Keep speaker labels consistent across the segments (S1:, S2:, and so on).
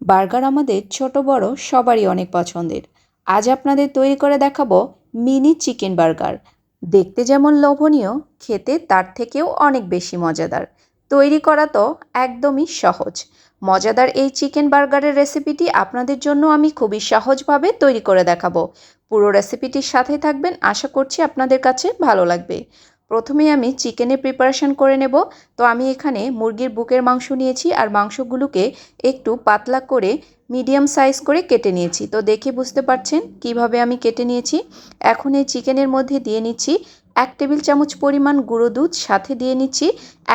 S1: Burger আমাদের ছোট, বড়, সবারই অনেক পছন্দের। আজ আপনাদের তৈরি করে দেখাবো মিনি চিকেন বার্গার। দেখতে যেমন লোভনীয়, খেতে তার থেকেও অনেক বেশি মজাদার। তৈরি করা তো একদমই সহজ। মজাদার এই চিকেন বার্গারের রেসিপিটি আপনাদের জন্য আমি খুবই সহজভাবে তৈরি করে দেখাবো। পুরো রেসিপিটির সাথে থাকবেন, আশা করছি আপনাদের কাছে ভালো লাগবে। প্রথমেই আমি চিকেনের প্রিপারেশন করে নেব। তো আমি এখানে মুরগির বুকের মাংস নিয়েছি আর মাংসগুলোকে একটু পাতলা করে মিডিয়াম সাইজ করে কেটে নিয়েছি। তো দেখে বুঝতে পারছেন কীভাবে আমি কেটে নিয়েছি। এখন এই চিকেনের মধ্যে দিয়ে নিচ্ছি এক টেবিল চামচ পরিমাণ গুঁড়ো দুধ, সাথে দিয়ে নিচ্ছি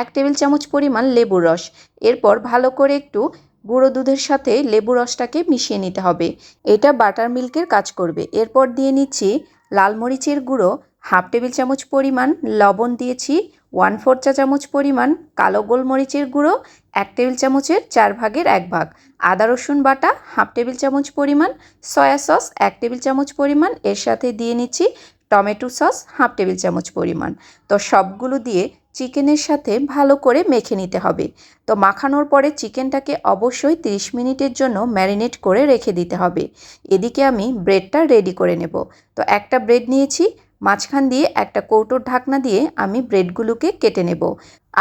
S1: এক টেবিল চামচ পরিমাণ লেবুর রস। এরপর ভালো করে একটু গুঁড়ো দুধের সাথে লেবু রসটাকে মিশিয়ে নিতে হবে। এটা বাটার মিল্কের কাজ করবে। এরপর দিয়ে নিচ্ছি লাল মরিচের গুঁড়ো হাফ টেবিল চামচ পরিমাণ লবণ দিয়েছি ওয়ান ফোর চা চামচ পরিমাণ কালো গোলমরিচের গুঁড়ো, এক টেবিল চামচের চার ভাগের এক ভাগ। আদা, রসুন বাটা, হাফ টেবিল চামচ পরিমাণ সয়া সস, এক টেবিল চামচ পরিমাণ এর সাথে দিয়ে নিচ্ছি টমেটো সস, হাফ টেবিল চামচ পরিমাণ। তো সবগুলো দিয়ে চিকেনের সাথে ভালো করে মেখে নিতে হবে। তো মাখানোর পরে চিকেনটাকে অবশ্যই 30 মিনিটের জন্য ম্যারিনেট করে রেখে দিতে হবে। এদিকে আমি ব্রেডটা রেডি করে নেব। তো একটা ব্রেড নিয়েছি মাঝখান দিয়ে একটা কৌটোর ঢাকনা দিয়ে আমি ব্রেডগুলোকে কেটে নেব।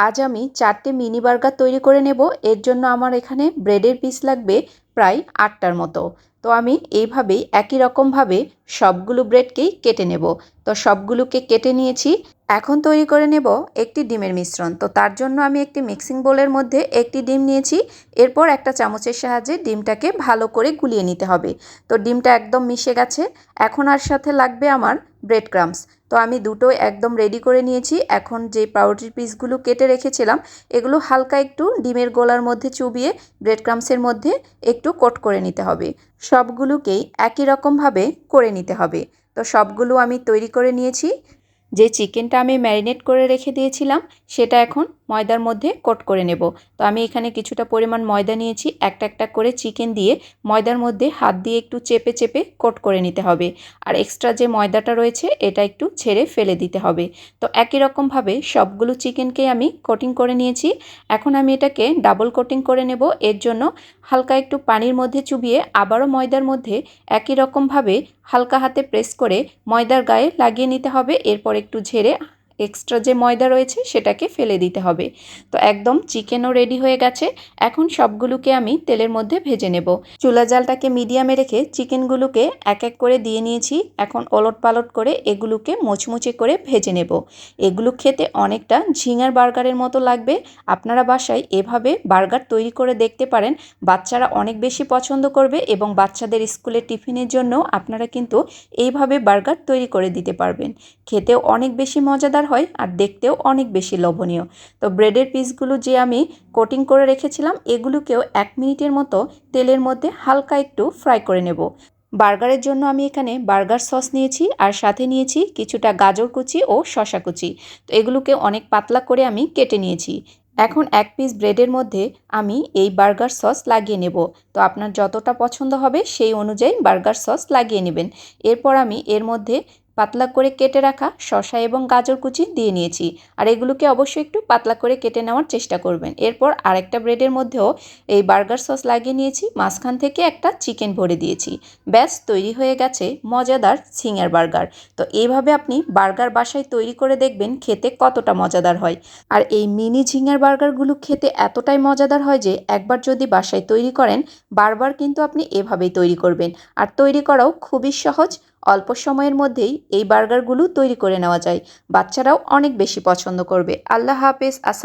S1: আজ আমি চারটে মিনি বার্গার তৈরি করে নেব। এর জন্য আমার এখানে ব্রেডের পিস লাগবে প্রায় আটটার মতো। তো আমি এইভাবেই একই রকমভাবে সবগুলো ব্রেডকেই কেটে নেব। তো সবগুলোকে কেটে নিয়েছি। এখন তৈরি করে নেব একটি ডিমের মিশ্রণ। তো তার জন্য আমি একটি মিক্সিং বোলের মধ্যে একটি ডিম নিয়েছি। এরপর একটা চামচের সাহায্যে ডিমটাকে ভালো করে গুলিয়ে নিতে হবে। তো ডিমটা একদম মিশে গেছে। এখন আর সাথে লাগবে আমার ব্রেড ক্রামস তো আমি দুটো একদম রেডি করে নিয়েছি। এখন যে পাউরুটির পিসগুলো কেটে রেখেছিলাম, এগুলো হালকা একটু ডিমের গোলার মধ্যে চুবিয়ে ব্রেড ক্রামসের মধ্যে একটু কোট করে নিতে হবে। সবগুলোকেই একই রকমভাবে করে নিতে হবে। তো সবগুলো আমি তৈরি করে নিয়েছি। যে চিকেনটা আমি ম্যারিনেট করে রেখে দিয়েছিলাম, সেটা এখন ময়দার মধ্যে কোট করে নেব। তো আমি এখানে কিছুটা পরিমাণ ময়দা নিয়েছি, একটা একটা করে চিকেন দিয়ে ময়দার মধ্যে হাত দিয়ে একটু চেপে চেপে কোট করে নিতে হবে। আর এক্সট্রা যে ময়দাটা রয়েছে, এটা একটু ছেড়ে ফেলে দিতে হবে। তো একই রকমভাবে সবগুলো চিকেনকে আমি কোটিং করে নিয়েছি। এখন আমি এটাকে ডাবল কোটিং করে নেব। এর জন্য হালকা একটু পানির মধ্যে চুবিয়ে আবারও ময়দার মধ্যে একই রকমভাবে হালকা হাতে প্রেস করে ময়দার গায়ে লাগিয়ে নিতে হবে এরপর একটু ঝেড়ে এক্সট্রা যে ময়দা রয়েছে সেটাকে ফেলে দিতে হবে। তো একদম চিকেনও রেডি হয়ে গেছে। এখন সবগুলোকে আমি তেলের মধ্যে ভেজে নেব। চুলা জালটাকে মিডিয়ামে রেখে চিকেনগুলোকে এক এক করে দিয়ে নিয়েছি। এখন ওলট পালট করে এগুলোকে মুচমুচে করে ভেজে নেব। এগুলো খেতে অনেকটা ঝিঙার বার্গারের মতো লাগবে। আপনারা বাসায় এভাবে বার্গার তৈরি করে দেখতে পারেন। বাচ্চারা অনেক বেশি পছন্দ করবে এবং বাচ্চাদের স্কুলের টিফিনের জন্য আপনারা কিন্তু এইভাবে বার্গার তৈরি করে দিতে পারবেন। খেতেও অনেক বেশি মজাদার মজাদার হয় আর দেখতেও অনেক বেশি লোভনীয়। তো ব্রেডের পিসগুলো যে আমি কোটিং করে রেখেছিলাম, এগুলোকেও এক মিনিটের মতো তেলের মধ্যে হালকা একটু ফ্রাই করে নেব। বার্গারের জন্য আমি এখানে বার্গার সস নিয়েছি আর সাথে নিয়েছি কিছুটা গাজর কুচি ও শশা কুচি। তো এগুলোকে অনেক পাতলা করে আমি কেটে নিয়েছি। এখন এক পিস ব্রেডের মধ্যে আমি এই বার্গার সস লাগিয়ে নেব। তো আপনার যতটা পছন্দ হবে সেই অনুযায়ী বার্গার সস লাগিয়ে নেবেন। এরপর আমি এর মধ্যে পাতলা করে কেটে রাখা শশা এবং গাজর কুচি দিয়ে নিয়েছি। আর এগুলোকে অবশ্যই একটু পাতলা করে কেটে নেওয়ার চেষ্টা করবেন। এরপর আরেকটা ব্রেডের মধ্যেও এই বার্গার সস লাগিয়ে নিয়েছি, মাঝখান থেকে একটা চিকেন ভরে দিয়েছি। ব্যাস, তৈরি হয়ে গেছে মজাদার সিঙ্গার বার্গার। তো এইভাবে আপনি বার্গার বাসায় তৈরি করে দেখবেন খেতে কতটা মজাদার হয়। আর এই মিনি ঝিঙ্গার বার্গারগুলো খেতে এতটাই মজাদার হয় যে একবার যদি বাসায় তৈরি করেন, বারবার কিন্তু আপনি এভাবেই তৈরি করবেন। আর তৈরি করাও খুবই সহজ অল্প সময়ের মধ্যেই এই বার্গারগুলো তৈরি করে নেওয়া যায়। বাচ্চারাও অনেক বেশি পছন্দ করবে। আল্লাহ হাফেজ। আসা